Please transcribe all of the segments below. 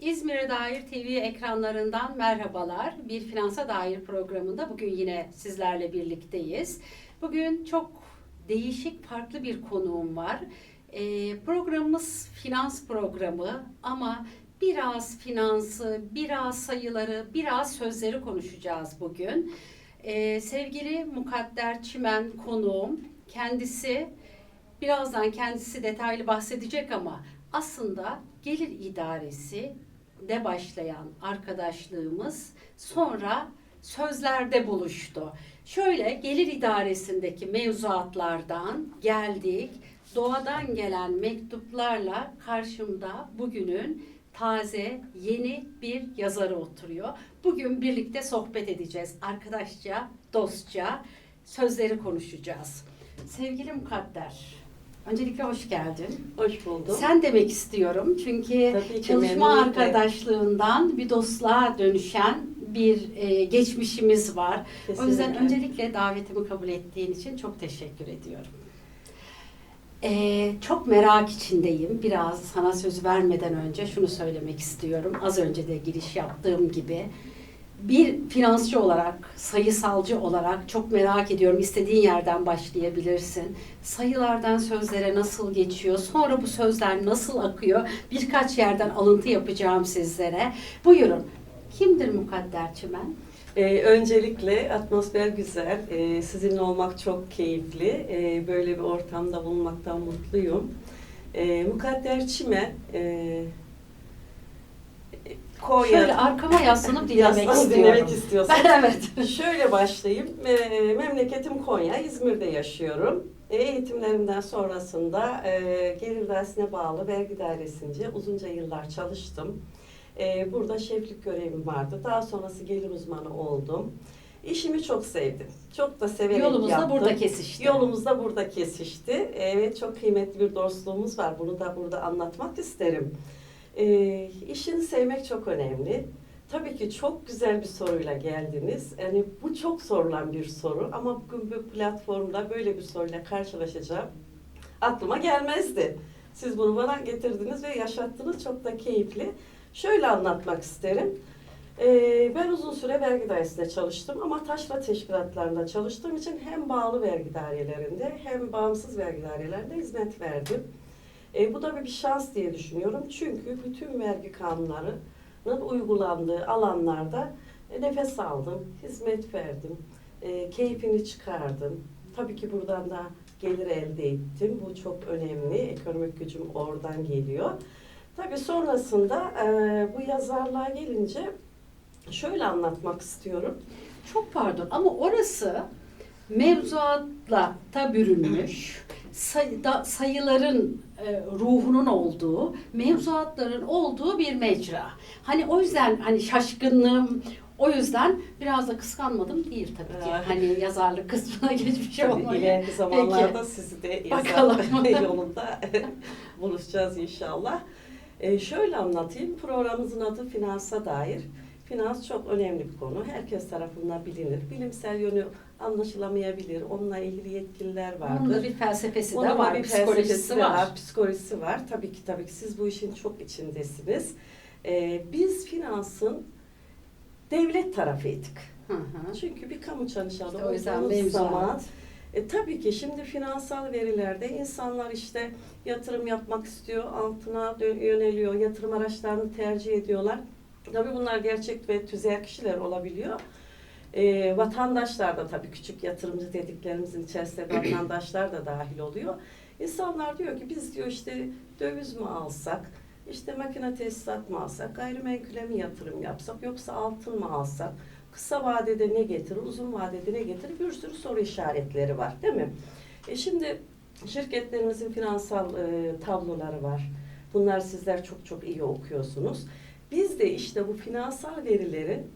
İzmir'e dair TV ekranlarından merhabalar. Bir finansa dair programında bugün yine sizlerle birlikteyiz. Bugün çok değişik, farklı bir konuğum var. Ee, programımız finans programı ama biraz finansı, biraz sayıları, biraz sözleri konuşacağız bugün. Ee, sevgili Mukadder Çimen konuğum. Kendisi birazdan kendisi detaylı bahsedecek ama aslında gelir idaresi de başlayan arkadaşlığımız sonra sözlerde buluştu. Şöyle gelir idaresindeki mevzuatlardan geldik. Doğadan gelen mektuplarla karşımda bugünün taze, yeni bir yazarı oturuyor. Bugün birlikte sohbet edeceğiz. Arkadaşça, dostça sözleri konuşacağız. Sevgili Mukadder, öncelikle hoş geldin. Hoş buldum. Sen demek istiyorum çünkü Tabii çalışma arkadaşlığından bir dostluğa dönüşen bir e, geçmişimiz var. O yüzden Kesinlikle. öncelikle davetimi kabul ettiğin için çok teşekkür ediyorum. E, çok merak içindeyim. Biraz sana söz vermeden önce şunu söylemek istiyorum. Az önce de giriş yaptığım gibi. Bir finansçı olarak, sayısalcı olarak çok merak ediyorum. İstediğin yerden başlayabilirsin. Sayılardan sözlere nasıl geçiyor? Sonra bu sözler nasıl akıyor? Birkaç yerden alıntı yapacağım sizlere. Buyurun. Kimdir Mukadder Çimen? Ee, öncelikle atmosfer güzel. Ee, sizinle olmak çok keyifli. Ee, böyle bir ortamda bulunmaktan mutluyum. Ee, Mukadder Çime, e, Konya... Şöyle arkama yaslanıp dinlemek istiyorum. dinlemek istiyorsan. evet. Şöyle başlayayım. Ee, memleketim Konya, İzmir'de yaşıyorum. Ee, Eğitimlerimden sonrasında e, gelir dersine bağlı vergi dairesince uzunca yıllar çalıştım. Ee, burada şeflik görevim vardı. Daha sonrası gelir uzmanı oldum. İşimi çok sevdim. Çok da severek Yolumuz da yaptım. burada kesişti. Yolumuz da burada kesişti. Evet çok kıymetli bir dostluğumuz var. Bunu da burada anlatmak isterim. Ee, işini sevmek çok önemli. Tabii ki çok güzel bir soruyla geldiniz. Yani bu çok sorulan bir soru ama bugün bu platformda böyle bir soruyla karşılaşacağım. Aklıma gelmezdi. Siz bunu bana getirdiniz ve yaşattınız. Çok da keyifli. Şöyle anlatmak isterim. Ee, ben uzun süre vergi dairesinde çalıştım ama taşra teşkilatlarında çalıştığım için hem bağlı vergi dairelerinde hem bağımsız vergi dairelerinde hizmet verdim. E, bu da bir şans diye düşünüyorum. Çünkü bütün vergi kanunlarının uygulandığı alanlarda nefes aldım, hizmet verdim, e, keyfini çıkardım. Tabii ki buradan da gelir elde ettim. Bu çok önemli. Ekonomik gücüm oradan geliyor. Tabii sonrasında e, bu yazarlığa gelince şöyle anlatmak istiyorum. Çok pardon ama orası mevzuatla da bürünmüş, say- da- sayıların e, ruhunun olduğu, mevzuatların olduğu bir mecra. Hani o yüzden hani şaşkınlığım, o yüzden biraz da kıskanmadım değil tabii ki. Evet. Hani yazarlık kısmına geçmiş Tabii olmayı. ileriki zamanlarda Peki. sizi de Bakalım. yazar yolunda buluşacağız inşallah. Ee, şöyle anlatayım. Programımızın adı Finansa dair. Finans çok önemli bir konu. Herkes tarafından bilinir. Bilimsel yönü anlaşılamayabilir. Onunla ilgili yetkililer vardır. Onun da bir felsefesi Onun de var, bir psikolojisi de var. Psikolojisi var. Tabii ki tabii ki siz bu işin çok içindesiniz. Ee, biz finansın devlet tarafıydık. Hı hı. Çünkü bir kamu çalışanı İşte o yüzden zaman e, tabii ki şimdi finansal verilerde insanlar işte yatırım yapmak istiyor, altına yöneliyor, yatırım araçlarını tercih ediyorlar. Tabii bunlar gerçek ve tüzel kişiler olabiliyor. E, vatandaşlar da tabii küçük yatırımcı dediklerimizin içerisinde vatandaşlar da dahil oluyor. İnsanlar diyor ki biz diyor işte döviz mi alsak, işte makine tesisat mı alsak, gayrimenkule mi yatırım yapsak, yoksa altın mı alsak, kısa vadede ne getirir, uzun vadede ne getirir bir sürü soru işaretleri var değil mi? E şimdi şirketlerimizin finansal e, tabloları var. Bunlar sizler çok çok iyi okuyorsunuz. Biz de işte bu finansal verilerin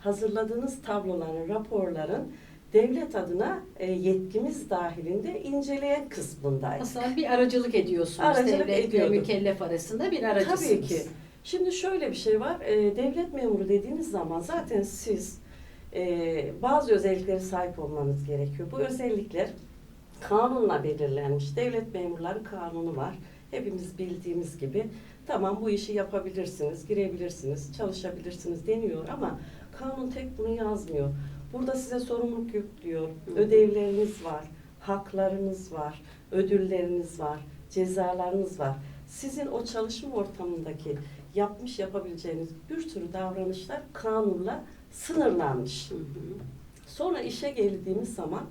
hazırladığınız tabloların, raporların devlet adına e, yetkimiz dahilinde inceleyen kısmındayız. Aslında bir aracılık ediyorsunuz Aracılık devletle ediyorduk. mükellef arasında bir aracısınız. Tabii ki. Şimdi şöyle bir şey var. e, devlet memuru dediğiniz zaman zaten siz e, bazı özelliklere sahip olmanız gerekiyor. Bu özellikler kanunla belirlenmiş. Devlet memurları kanunu var. Hepimiz bildiğimiz gibi tamam bu işi yapabilirsiniz, girebilirsiniz, çalışabilirsiniz deniyor ama kanun tek bunu yazmıyor. Burada size sorumluluk yüklüyor. Ödevleriniz var, haklarınız var, ödülleriniz var, cezalarınız var. Sizin o çalışma ortamındaki yapmış yapabileceğiniz bir sürü davranışlar kanunla sınırlanmış. Hı hı. Sonra işe geldiğimiz zaman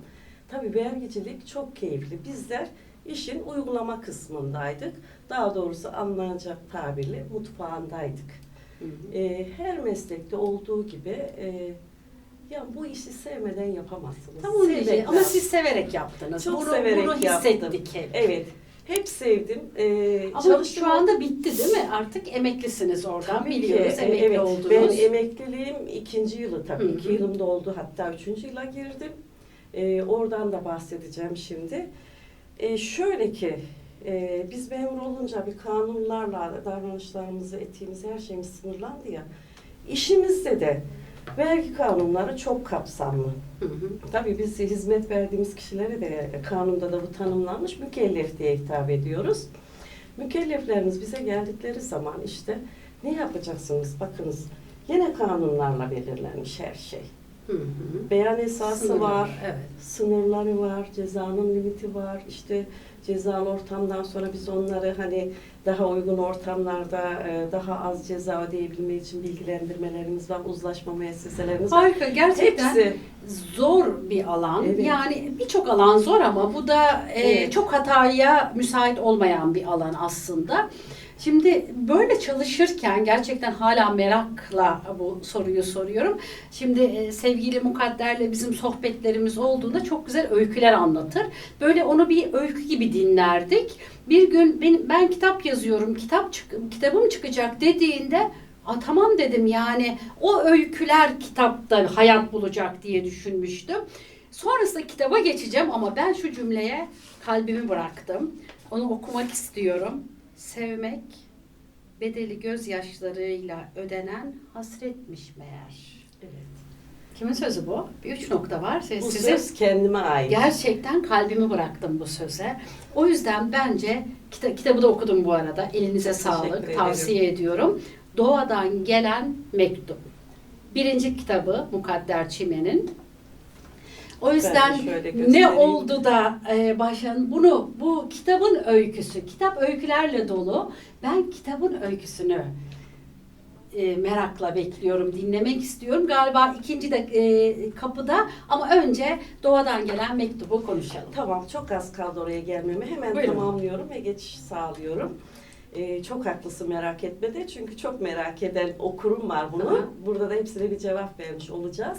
tabii vergicilik çok keyifli. Bizler işin uygulama kısmındaydık. Daha doğrusu anlanacak tabirle mutfağındaydık. Hı hı. Ee, her meslekte olduğu gibi e, ya bu işi sevmeden yapamazsınız. Tam onu diyeceğim. Ama siz severek yaptınız. Çok bunu, severek bunu yaptım. hissettik hep. Evet. Hep sevdim. Ee, Ama çalıştım- şu anda bitti değil mi? Artık emeklisiniz oradan Tabii ki, biliyoruz. e, Emekli evet. oldunuz. Ben emekliliğim ikinci yılı tabii. Hı hı. iki yılım doldu hatta üçüncü yıla girdim. Ee, oradan da bahsedeceğim şimdi. Ee, şöyle ki e, biz memur olunca bir kanunlarla davranışlarımızı, etiğimiz, her şeyimiz sınırlandı ya. İşimizde de vergi kanunları çok kapsamlı. Hı hı. Tabii biz hizmet verdiğimiz kişilere de kanunda da bu tanımlanmış mükellef diye hitap ediyoruz. Mükelleflerimiz bize geldikleri zaman işte ne yapacaksınız? Bakınız yine kanunlarla belirlenmiş her şey. Hı hı. Beyan esası Sınırları, var, Evet. sınırları var, cezanın limiti var. İşte cezalı ortamdan sonra biz onları hani daha uygun ortamlarda e, daha az ceza ödeyebilmek için bilgilendirmelerimiz var, uzlaşma müesseselerimiz var. Harika. Gerçekten Hepsi zor bir alan. Evet. Yani birçok alan zor ama bu da e, Evet. çok hataya müsait olmayan bir alan aslında. Şimdi böyle çalışırken gerçekten hala merakla bu soruyu soruyorum. Şimdi e, sevgili Mukadder'le bizim sohbetlerimiz olduğunda çok güzel öyküler anlatır. Böyle onu bir öykü gibi dinlerdik. Bir gün ben, ben kitap yazıyorum, kitap çık, kitabım çıkacak dediğinde Aa, tamam dedim yani o öyküler kitapta hayat bulacak diye düşünmüştüm. Sonrasında kitaba geçeceğim ama ben şu cümleye kalbimi bıraktım. Onu okumak istiyorum. Sevmek bedeli gözyaşlarıyla ödenen hasretmiş meğer. Evet. Kimin sözü bu? Bir üç nokta var. Siz- Bu Sizin söz kendime ait. Gerçekten kalbimi bıraktım bu söze. O yüzden bence kita- kitabı da okudum bu arada. Elinize sağlık. ederim. Tavsiye ediyorum. Doğadan gelen mektup. Birinci kitabı Mukadder Çimen'in. O yüzden ne oldu da e, başan bunu bu kitabın öyküsü. Kitap öykülerle dolu. Ben kitabın öyküsünü e, merakla bekliyorum, dinlemek istiyorum. Galiba ikinci de e, kapıda ama önce doğadan gelen mektubu konuşalım. Tamam, çok az kaldı oraya gelmeme. Hemen Buyurun. tamamlıyorum ve geçiş sağlıyorum. Ee, çok haklısın merak etme de çünkü çok merak eden okurum var bunu. Aha. Burada da hepsine bir cevap vermiş olacağız.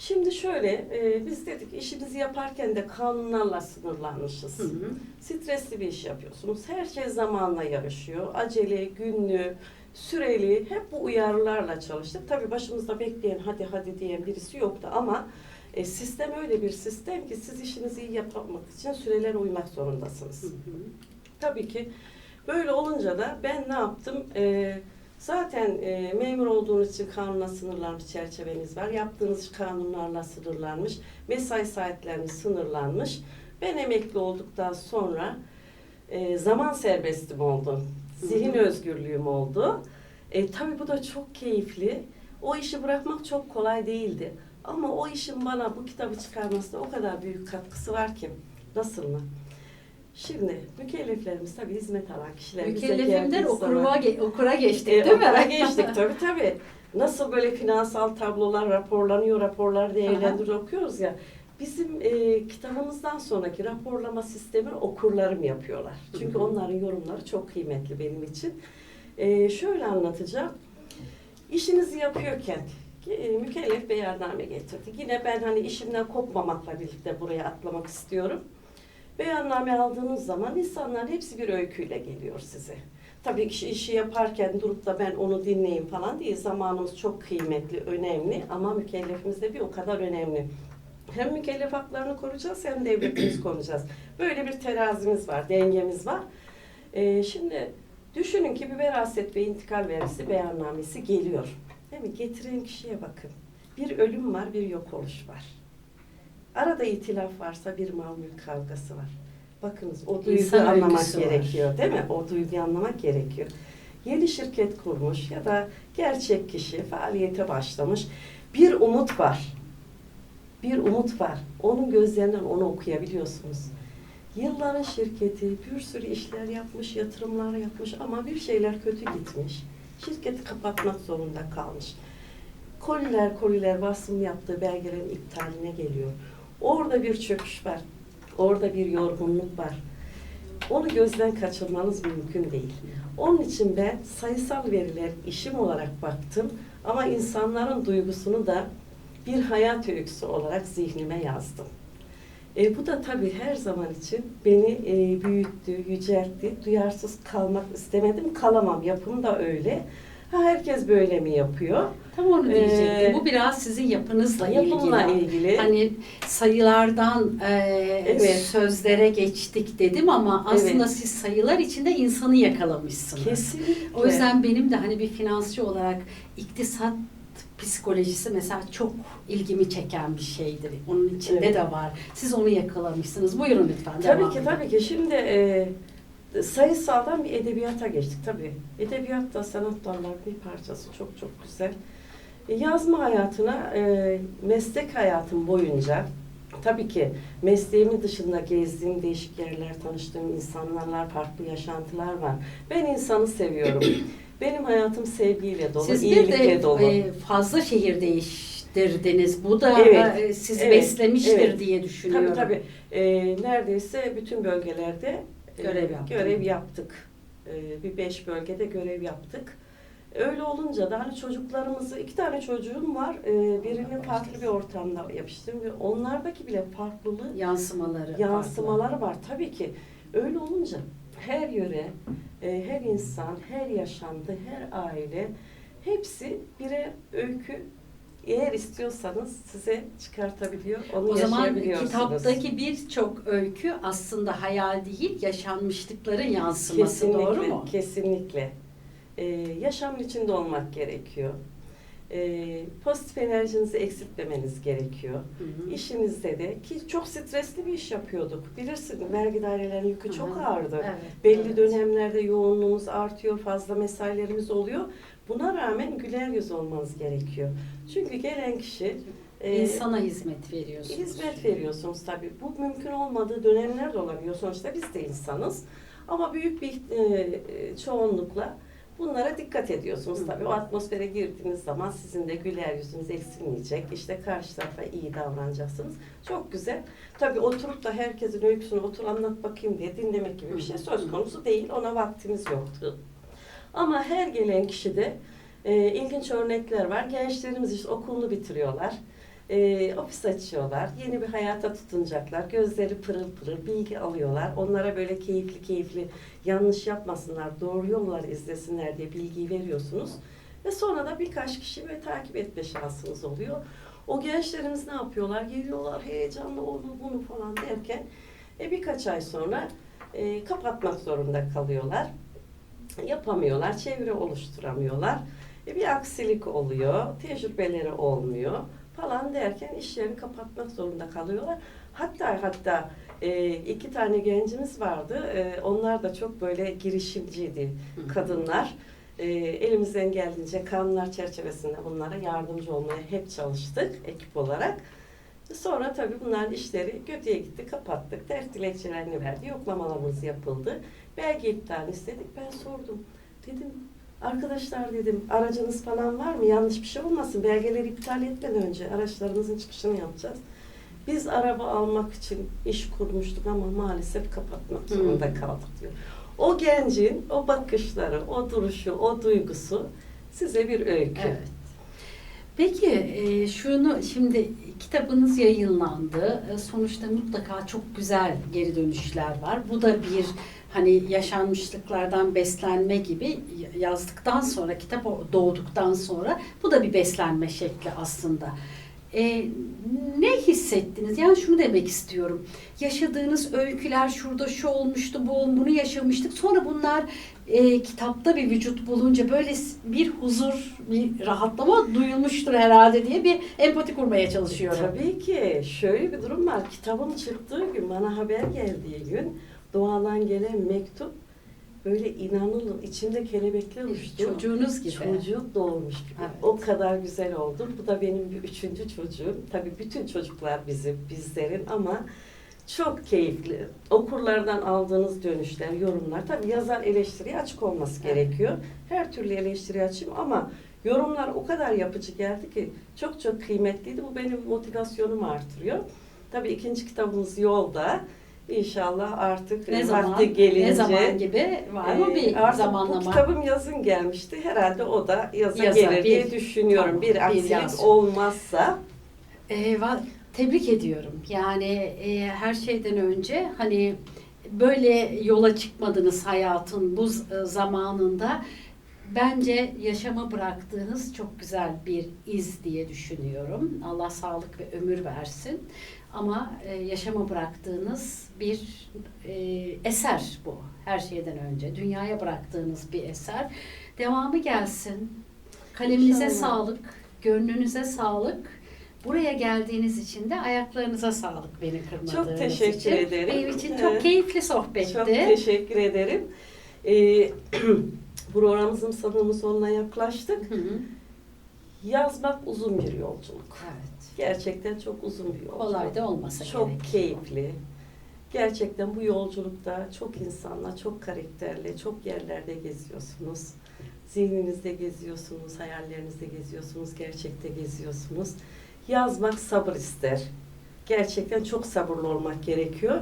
Şimdi şöyle, e, biz dedik işimizi yaparken de kanunlarla sınırlanmışız. Hı hı. Stresli bir iş yapıyorsunuz. Her şey zamanla yarışıyor. Acele, günlü, süreli hep bu uyarılarla çalıştık. Tabii başımızda bekleyen hadi hadi diyen birisi yoktu ama e, sistem öyle bir sistem ki siz işinizi iyi yapmak için sürelere uymak zorundasınız. Hı hı. Tabii ki böyle olunca da ben ne yaptım? E, zaten e, memur olduğunuz için kanuna sınırlanmış çerçeveniz var. Yaptığınız kanunlarla sınırlanmış. Mesai saatleriniz sınırlanmış. Ben emekli olduktan sonra e, zaman serbestim oldu. Zihin özgürlüğüm oldu. E, tabii bu da çok keyifli. O işi bırakmak çok kolay değildi. Ama o işin bana bu kitabı çıkarmasına o kadar büyük katkısı var ki. Nasıl mı? Şimdi mükelleflerimiz tabii hizmet alan kişiler. Mükellefimden okura, zaman- ge- okura geçtik e, değil mi? okula geçtik tabii tabii. Nasıl böyle finansal tablolar raporlanıyor, raporlar değerlendiriyor okuyoruz ya. Bizim e, kitabımızdan sonraki raporlama sistemi okurlarım yapıyorlar. Çünkü Hı hı. onların yorumları çok kıymetli benim için. E, şöyle anlatacağım. İşinizi yapıyorken e, mükellef beyanname getirdi. Yine ben hani işimden kopmamakla birlikte buraya atlamak istiyorum. Beyanname aldığınız zaman insanların hepsi bir öyküyle geliyor size. Tabii ki işi yaparken durup da ben onu dinleyeyim falan değil. Zamanımız çok kıymetli, önemli ama mükellefimiz de bir o kadar önemli. Hem mükellef haklarını koruyacağız hem devletimizi koruyacağız. Böyle bir terazimiz var, dengemiz var. Ee, şimdi Düşünün ki bir veraset ve intikal vergisi beyannamesi geliyor. Değil mi? Getiren kişiye bakın. Bir ölüm var, bir yok oluş var. Arada itilaf varsa bir mal mülk kavgası var. Bakınız o duyguyu İnsan anlamak öyküsü var. gerekiyor değil mi? O duyguyu anlamak gerekiyor. Yeni şirket kurmuş ya da gerçek kişi faaliyete başlamış. Bir umut var. Bir umut var. Onun gözlerinden onu okuyabiliyorsunuz. Yılların şirketi bir sürü işler yapmış, yatırımlar yapmış ama bir şeyler kötü gitmiş. Şirketi kapatmak zorunda kalmış. Koliler koliler basım yaptığı belgelerin iptaline geliyor. Orada bir çöküş var. Orada bir yorgunluk var. Onu gözden kaçırmanız mümkün değil. Onun için ben sayısal veriler işim olarak baktım ama insanların duygusunu da bir hayat öyküsü olarak zihnime yazdım. E, bu da tabii her zaman için beni e, büyüttü, yüceltti. Duyarsız kalmak istemedim, kalamam. Yapım da öyle. Ha, herkes böyle mi yapıyor? Tam onu diyecektim. Ee, Bu biraz sizin yapınızla Yapımla ilgili. ilgili. Hani sayılardan e, Evet. sözlere geçtik dedim ama aslında Evet. siz sayılar içinde insanı yakalamışsınız. Kesinlikle. O yüzden benim de hani bir finansçı olarak iktisat psikolojisi mesela çok ilgimi çeken bir şeydir. Onun içinde Evet. de var. Siz onu yakalamışsınız. Buyurun lütfen. Tabii ki edin. tabii ki. Şimdi e, sayısaldan bir edebiyata geçtik tabii. Edebiyat da sanat dallarının bir parçası. Çok çok güzel. E, yazma hayatına, e, meslek hayatım boyunca tabii ki mesleğimin dışında gezdiğim değişik yerler, tanıştığım insanlarla farklı yaşantılar var. Ben insanı seviyorum. Benim hayatım sevgiyle dolu, Siz iyilikle de dolu. e, fazla şehir değiştirdiniz. Bu da Evet, e, sizi evet, beslemiştir evet. diye düşünüyorum. Tabii tabii. Ee, neredeyse bütün bölgelerde e, Görev yaptın. görev yaptık. Ee, bir beş bölgede görev yaptık. Öyle olunca da hani çocuklarımızı, iki tane çocuğum var. Ee, birinin farklı bir ortamda yapıştım ve onlardaki bile farklılığı, Yansımaları. yansımaları var. Tabii ki öyle olunca her yöre, e, her insan, her yaşantı, her aile hepsi bire öykü eğer istiyorsanız size çıkartabiliyor, onu O zaman yaşayabiliyorsunuz. kitaptaki birçok öykü aslında hayal değil, yaşanmışlıkların yansıması doğru mu? Kesinlikle. Ee, yaşamın içinde olmak gerekiyor. Ee, pozitif enerjinizi eksiltmemeniz gerekiyor. Hı hı. İşinizde de ki çok stresli bir iş yapıyorduk. Bilirsin vergi dairelerinin yükü çok Hı hı. ağırdı. Evet, Belli evet. dönemlerde yoğunluğumuz artıyor, fazla mesailerimiz oluyor. Buna rağmen güler yüz olmanız gerekiyor. Çünkü gelen kişi e, İnsana hizmet veriyorsunuz. Hizmet veriyorsunuz tabii. Bu mümkün olmadığı dönemler de olabiliyor. Sonuçta biz de insanız. Ama büyük bir e, çoğunlukla bunlara dikkat ediyorsunuz tabii. O atmosfere girdiğiniz zaman sizin de güler yüzünüz eksilmeyecek. İşte karşı tarafa iyi davranacaksınız. Çok güzel. Tabii oturup da herkesin öyküsünü otur anlat bakayım diye dinlemek gibi bir şey söz konusu değil. Ona vaktimiz yoktu. Ama her gelen kişide e, ilginç örnekler var. Gençlerimiz işte okulunu bitiriyorlar. E, ofis açıyorlar. Yeni bir hayata tutunacaklar. Gözleri pırıl pırıl bilgi alıyorlar. Onlara böyle keyifli keyifli yanlış yapmasınlar, doğru yolları izlesinler diye bilgiyi veriyorsunuz. Ve sonra da birkaç kişi böyle takip etme şansınız oluyor. O gençlerimiz ne yapıyorlar? Geliyorlar heyecanlı onu bunu falan derken e, birkaç ay sonra e, kapatmak zorunda kalıyorlar. Yapamıyorlar, çevre oluşturamıyorlar. E, bir aksilik oluyor, tecrübeleri olmuyor falan derken işlerini kapatmak zorunda kalıyorlar. Hatta hatta e, iki tane gencimiz vardı. E, onlar da çok böyle girişimciydi kadınlar. E, elimizden geldiğince kanunlar çerçevesinde bunlara yardımcı olmaya hep çalıştık ekip olarak. Sonra tabii bunların işleri kötüye gitti, kapattık. Dert dilekçelerini verdi, yoklamalarımız yapıldı. Belge iptali istedik. Ben sordum. Dedim, arkadaşlar dedim, aracınız falan var mı? Yanlış bir şey olmasın. Belgeleri iptal etmeden önce araçlarımızın çıkışını yapacağız. Biz araba almak için iş kurmuştuk ama maalesef kapatmak Hmm. zorunda kaldık diyor. O gencin o bakışları, o duruşu, o duygusu size bir öykü. Evet. Peki e, şunu şimdi kitabınız yayınlandı. E, Sonuçta mutlaka çok güzel geri dönüşler var. Bu da bir hani yaşanmışlıklardan beslenme gibi yazdıktan sonra kitap doğduktan sonra bu da bir beslenme şekli aslında. e, ne hissettiniz? Yani şunu demek istiyorum. Yaşadığınız öyküler şurada şu olmuştu, bu bunu yaşamıştık. Sonra bunlar e, kitapta bir vücut bulunca böyle bir huzur, bir rahatlama duyulmuştur herhalde diye bir empati kurmaya çalışıyorum. Tabii ki. Şöyle bir durum var. Kitabın çıktığı gün, bana haber geldiği gün Doğan'dan gelen mektup böyle inanılır. içimde kelebekler uçtu. Çocuğunuz gibi. Çocuk doğmuş gibi. Evet. O kadar güzel oldu. Bu da benim bir üçüncü çocuğum. Tabii bütün çocuklar bizim, bizlerin ama çok keyifli. Okurlardan aldığınız dönüşler, yorumlar. Tabii yazar eleştiriye açık olması Evet. gerekiyor. Her türlü eleştiri açayım ama yorumlar o kadar yapıcı geldi ki çok çok kıymetliydi. Bu benim motivasyonumu artırıyor. Tabii ikinci kitabımız yolda. İnşallah artık Ne e, zaman, vakti gelince ne zaman gibi var mı ee, bir artık zamanlama? Bu kitabım yazın gelmişti. Herhalde o da yaza Yaza, gelir diye bir- düşünüyorum. tamam, bir bir aksilik yaz. olmazsa. Va- tebrik ediyorum. Yani e, her şeyden önce hani böyle yola çıkmadınız hayatın bu zamanında. Bence yaşama bıraktığınız çok güzel bir iz diye düşünüyorum. Allah sağlık ve ömür versin. Ama e, yaşama bıraktığınız bir e, eser bu her şeyden önce. Dünyaya bıraktığınız bir eser. Devamı gelsin. Kaleminize İnşallah. sağlık, gönlünüze sağlık. Buraya geldiğiniz için de ayaklarınıza sağlık beni kırmadığınız Çok teşekkür için. ederim. Benim için Evet. çok keyifli sohbetti. Çok teşekkür ederim. Ee, programımızın sonunun sonuna yaklaştık. Hı hı. Yazmak uzun bir yolculuk. Evet. Gerçekten çok uzun bir yolculuk. Kolay da olmasa Çok gerek. keyifli. Gerçekten bu yolculukta çok insanla, çok karakterli, çok yerlerde geziyorsunuz. Zihninizde geziyorsunuz, hayallerinizde geziyorsunuz, gerçekte geziyorsunuz. Yazmak sabır ister. Gerçekten çok sabırlı olmak gerekiyor.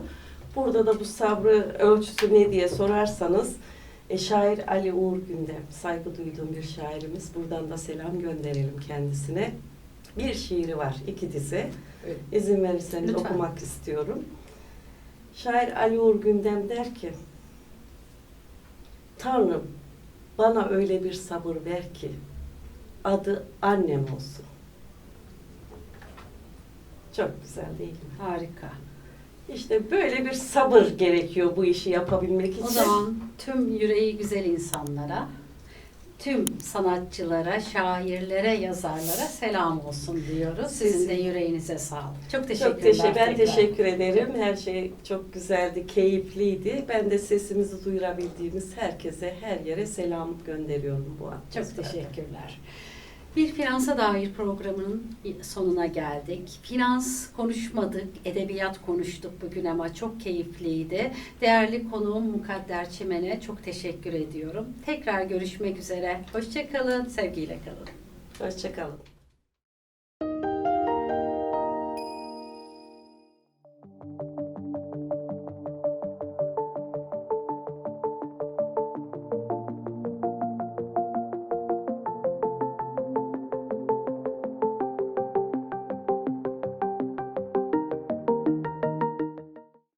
Burada da bu sabrı ölçüsü ne diye sorarsanız, e, şair Ali Uğur Gündem, saygı duyduğum bir şairimiz. Buradan da selam gönderelim kendisine. Bir şiiri var, iki dizi. Evet. İzin verirseniz Lütfen. okumak istiyorum. Şair Ali Uğur Gündem der ki, Tanrım bana öyle bir sabır ver ki adı annem olsun. Çok güzel değil mi? Harika. İşte böyle bir sabır gerekiyor bu işi yapabilmek için. O zaman tüm yüreği güzel insanlara, tüm sanatçılara, şairlere, yazarlara selam olsun diyoruz. Sizin de yüreğinize sağlık. Çok teşekkürler. Çok teşekkür, ben tekrar. teşekkür ederim. Her şey çok güzeldi, keyifliydi. Ben de sesimizi duyurabildiğimiz herkese, her yere selam gönderiyorum bu an. Çok teşekkürler. Bir finansa dair programının sonuna geldik. Finans konuşmadık, edebiyat konuştuk bugün ama çok keyifliydi. Değerli konuğum Mukadder Çimen'e çok teşekkür ediyorum. Tekrar görüşmek üzere. Hoşçakalın, sevgiyle kalın. Hoşçakalın.